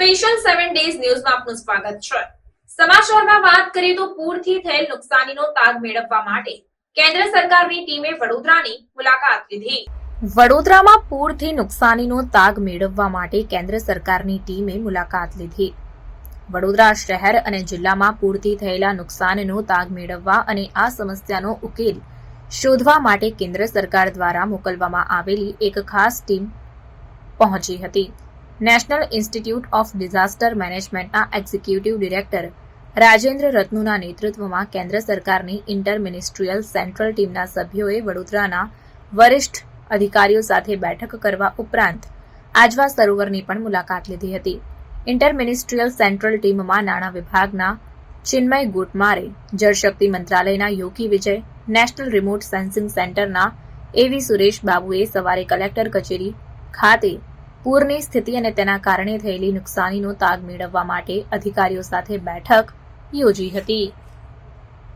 Special seven days ન્યૂઝમાં આપનું સ્વાગત છે. સમાચારમાં વાત કરીએ તો પૂરથી થયેલ નુકસાનીનો તાગ મેળવવા માટે કેન્દ્ર સરકારની ટીમે વડોદરાની મુલાકાત લીધી. વડોદરામાં પૂરથી નુકસાનીનો તાગ મેળવવા માટે કેન્દ્ર સરકારની ટીમે મુલાકાત લીધી. વડોદરા શહેર અને જિલ્લામાં પૂરથી થયેલા નુકસાનનો તાગ મેળવવા અને આ સમસ્યાનો ઉકેલ શોધવા માટે કેન્દ્ર સરકાર દ્વારા મોકલવામાં આવેલી એક ખાસ ટીમ પહોંચી હતી. નેશનલ ઇન્સ્ટિટ્યૂટ ઓફ ડિઝાસ્ટર મેનેજમેન્ટના એક્ઝિક્યુટિવ ડિરેક્ટર રાજેન્દ્ર રત્નુના નેતૃત્વમાં કેન્દ્ર સરકારની ઇન્ટર મિનિસ્ટ્રીયલ સેન્ટ્રલ ટીમના સભ્યોએ વડોદરાના વરિષ્ઠ અધિકારીઓ સાથે બેઠક કરવા ઉપરાંત આજવા સરોવરની પણ મુલાકાત લીધી હતી. ઇન્ટર મિનિસ્ટ્રીયલ સેન્ટ્રલ ટીમમાં નાણાં વિભાગના ચિન્મય ગોટમારે જળશક્તિ મંત્રાલયના Yogi Vijay, national remote sensing સેન્ટરના એવી સુરેશ બાબુએ સવારે કલેક્ટર કચેરી ખાતે પૂરની સ્થિતિ અને તેના કારણે થયેલી નુકસાનીનો તાગ મેળવવા માટે અધિકારીઓ સાથે બેઠક યોજી હતી.